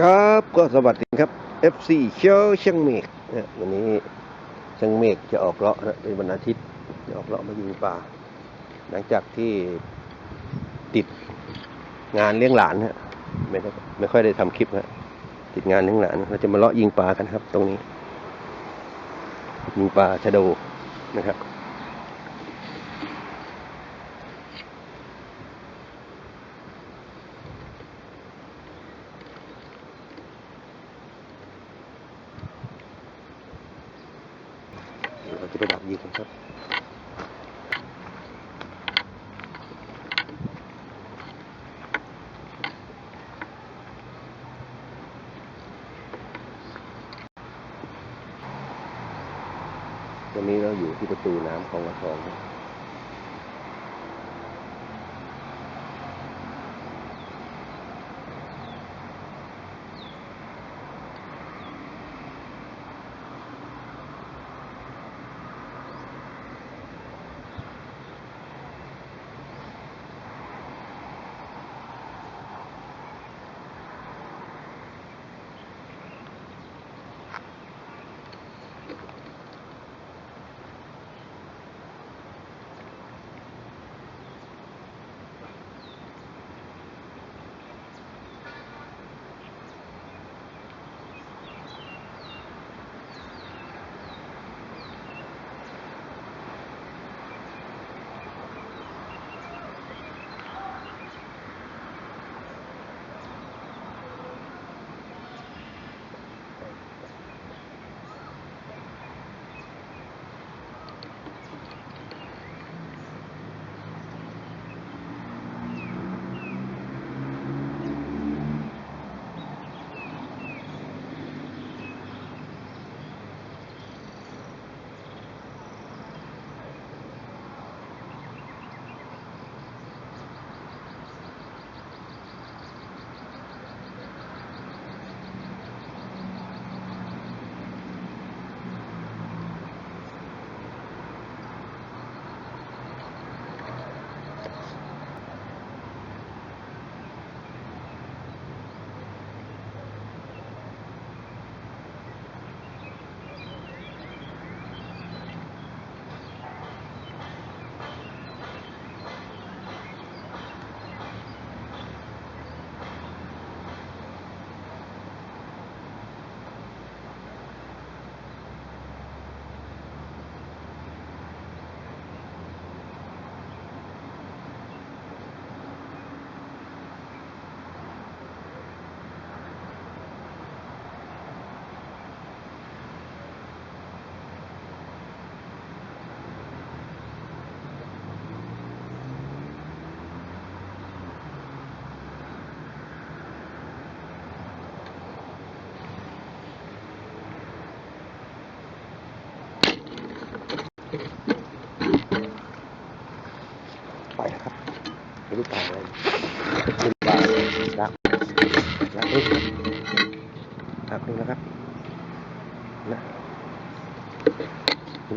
ครับก็สวัสดีครับ FC เชียวเชียงเมฆนะวันนี้เชียงเมฆจะออกเลาะนะเป็นวันอาทิตย์จะออกเลาะมายิงป่าหลังจากที่ติดงานเลี้ยงหลานฮะไม่ได้ไม่ค่อยได้ทำคลิปฮะติดงานเลี้ยงหลานเราจะมาเลาะยิงปลากันครับ ตรงนี้ ยิงปลาชะโดนะครับ เดี๋ยวเราจะไปดักยิงครับตอนนี้เราอยู่ที่ประตูน้ำของวัดทอง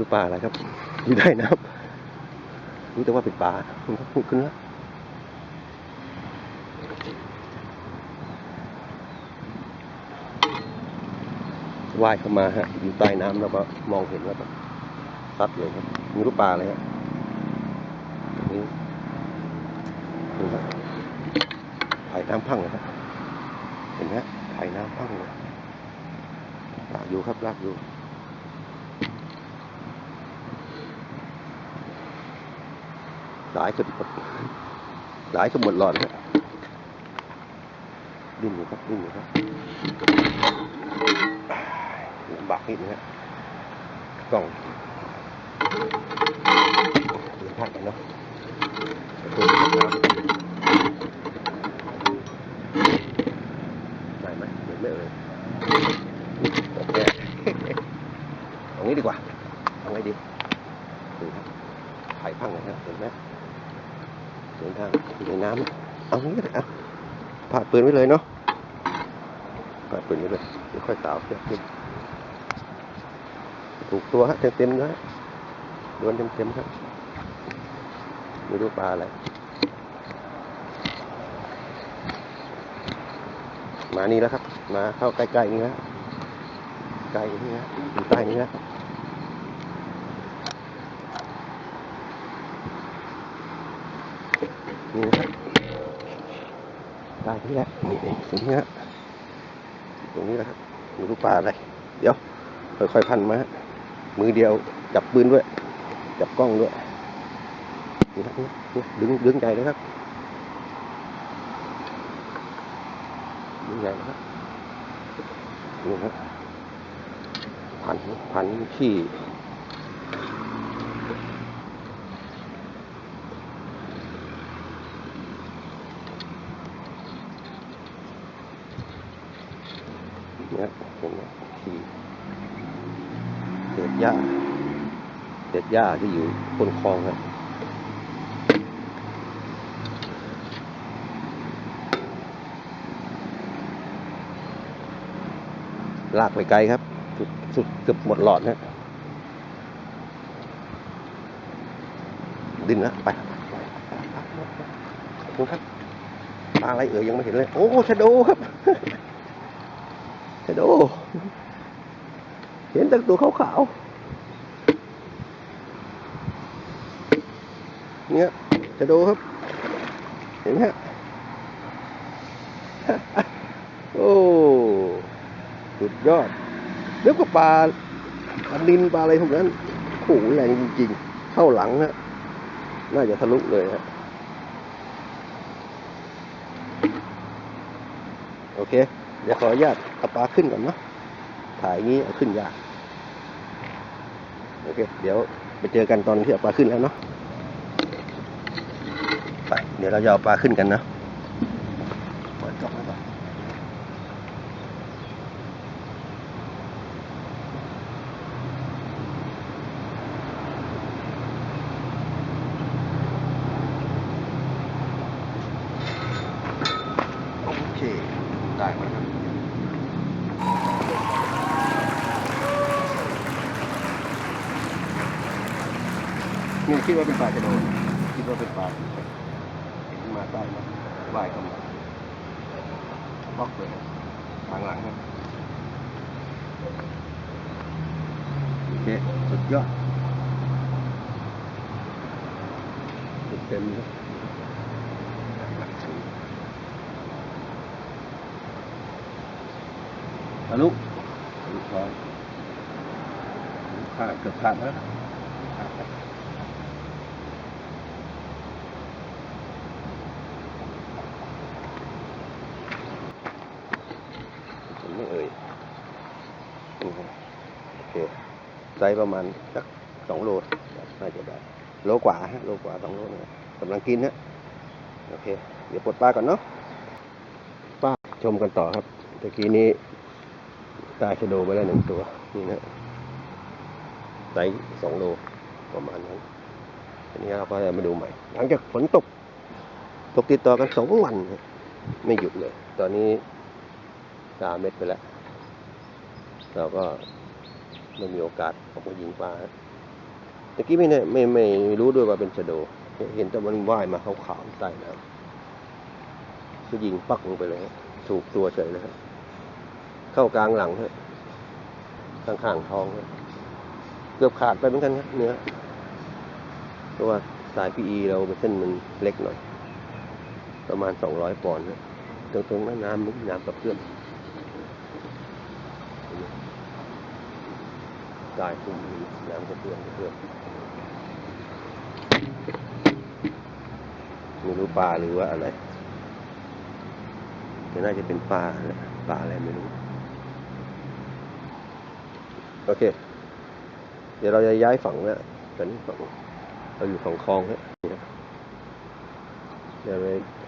ไม่รู้ปลาอะไรครับ อยู่ใต้น้ำรู้แต่ว่าเป็นปลามันก็พูดขึ้นแล้วว่ายเข้ามาฮะอยู่ใต้น้ำแล้วก็มองเห็นแล้วก็ซัดเลยครับไม่รู้ปลาอะไรฮะนี้ดูครับไผ่น้ำพังนะครับเห็นไหมฮะไผ่น้ำพังเลยลากอยู่ครับลากอยู่ หลายสุดหมดสายก็หมดหลอดเลยดิ้นอยู่ครับดิ้นอยู่ครับลำบากนิดนึงฮะกล่องเดี๋ยวพักกันเนาะประตูน้ำได้ไหมเห็นไหมเอ่ยโอเคเอางี้ดีกว่าเอาไงดีดูครับไผ่พังนะครับเห็นไหม เดินทางอยู่ในน้ำเอางี้ก็ได้เอาผ่าด ปืนไว้เลยเนาะผ่าดปืนไว้เลยเดี๋ยวค่อยสาวเชือขึ้นถูกตัวฮะเต็มๆนะฮะโดนเต็มๆครับไม่รู้ปลาอะไรมานี่แล้วครับ มาเข้าใกล้ๆนี่แล้วใกล้นี่แล้วอยู่ใต้นี่แล้วนี่นะครับ ใต้นี่แหละนี่นี่ตรงนี้ฮะตรงนี้แหละครับไม่รู้ปลาอะไร เดี๋ยว ค่อยๆพันมาฮะมือเดียวจับปืนด้วย จับกล้องด้วยนี่ครับนี่นี่ดึงดึงใจเลยครับดึงใจนะครับนี่ครับพันพันที่เนี่ยเห็นไหมที่เศษหญ้าเศษหญ้าที่อยู่บนคลองครับลากไปไกลครับ สุดสุดเกือบหมดหลอดนะดึงนะไปคุณครับปลาอะไรเอ่ยยังไม่เห็นเลย โอ้ชะโดครับชะโด เห็นแต่ตัวขาวๆเนี่ยชะโดครับ เห็นไหมฮะโอ้สุดยอดแล้วก็ปลาปลานินปลาอะไรพวกนั้นโอ้โหแรงจริงๆ เข้าหลังฮะน่าจะทะลุเลยฮะโอเค เดี๋ยวขออนุญาตเอาปลาขึ้นก่อนนะถ่ายงี้เอาขึ้นยาก โอเค เดี๋ยวไปเจอกันตอนที่เอาปลาขึ้นแล้วเนาะไปเดี๋ยวเราจะเอาปลาขึ้นกันนะเปิดกล้องไว้ก่อน โอเค ได้มาครับ นี่คิดว่าเป็นปลาจะโดนคิดว่าเป็นปลาเห็นมาใต้มาว่ายเข้ามาบล็อกเลยครับทางหลังครับโอเคสุดยอดสุดเต็มเลยทะลุทะลุคลองขาดเกือบขาดแล้วขาดแล้วผมไม่เอ่ยอืม โอเคไซส์ประมาณสักสองโลน่าจะได้โลกว่าฮะโลกว่าสองโลนะกำลังกินฮะโอเค เดี๋ยวปลดปลาก่อนเนาะป้าชมกันต่อครับตะกี้นี้ตาชะโดไปแล้วหนึ่งตัวนี่นะไซส์สองโลประมาณนั้นอันนี้เราก็จะมาดูใหม่ หลังจากฝนตก ตกติดต่อกันสองวันครับไม่หยุดเลย ตอนนี้ตาเม็ดไปแล้ว เราก็ไม่มีโอกาสออกมายิงปลาตะกี้ไม่เนี่ยไม่ไม่ไม่รู้ด้วยว่าเป็นชะโด เห็นแต่มันว่ายมาขาวๆใต้น้ำก็ยิงปักลงไปเลย ถูกตัวเฉยเลยฮะเข้ากลางหลังฮะข้างๆท้องเกือบขาดไปเหมือนกันครับเนื้อเพราะว่าสายพีอีเราเส้นมันเล็กหน่อย ประมาณสองร้อยปอนด์ฮะตรงๆน้ำมันน้ำกับเพื่อน สายพีอีน้ำกับเพื่อนเพื่อนไม่รู้ปลาหรือว่าอะไรแต่น่าจะเป็นปลาปลาอะไรไม่รู้ โอเค เดี๋ยวเราจะย้ายฝั่งแล้วตอนนี้ฝั่งเราอยู่ฝั่งคลองฮะนี่นะเดี๋ยว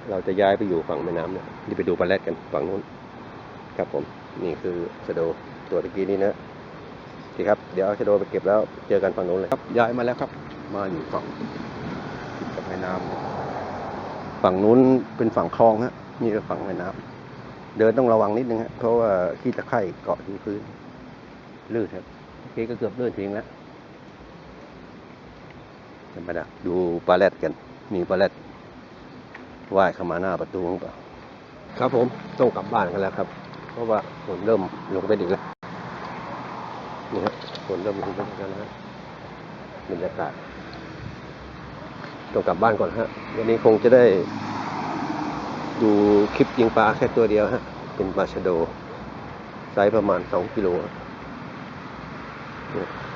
เราจะย้ายไปอยู่ฝั่งแม่น้ำเนี่ยนี่ไปดูปลาแรดกันฝั่งนู้น ครับผม นี่คือชะโดตัวตะกี้นี้นะ โอเคครับ เดี๋ยวเอาชะโดไปเก็บแล้วเจอกันฝั่งนู้นเลยครับ ย้ายมาแล้วครับ มาอยู่ฝั่งติดกับแม่น้ำฝั่งนู้นเป็นฝั่งคลองฮะนี่ก็ฝั่งแม่น้ำเดินต้องระวังนิดนึงฮะเพราะว่าขี้ตะไคร่เกาะที่พื้นลื่นครับโอเคก็เกือบลื่นทิ้งแล้วธรรมดาดูปลาแรดกัน มีปลาแรดว่ายเข้ามาหน้าประตูหรือเปล่า ครับผมต้องกลับบ้านกันแล้วครับราะว่าฝนเริ่มลงไปดึกแล้ว นี่ครับฝนเริ่มลงไปดึกแล้วนะฮะบรรยากาศต้องกลับบ้านก่อนฮะ วันนี้คงจะได้ดูคลิปยิงปลาแค่ตัวเดียวฮะ เป็นปลาชะโดไซส์ประมาณสองกิโล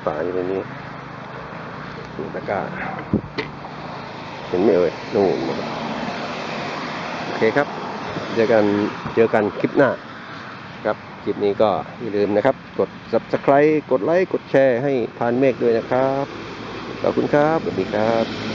ปลาอยู่ในนี้นี่ตะกร้าเห็นไหมเอ่ยนู่นโอเคครับ เจอกันเจอกันคลิปหน้าครับ คลิปนี้ก็อย่าลืมนะครับ กด subscribe กดไลค์ กดแชร์ให้พานเมฆด้วยนะครับ ขอบคุณครับ สวัสดีครับ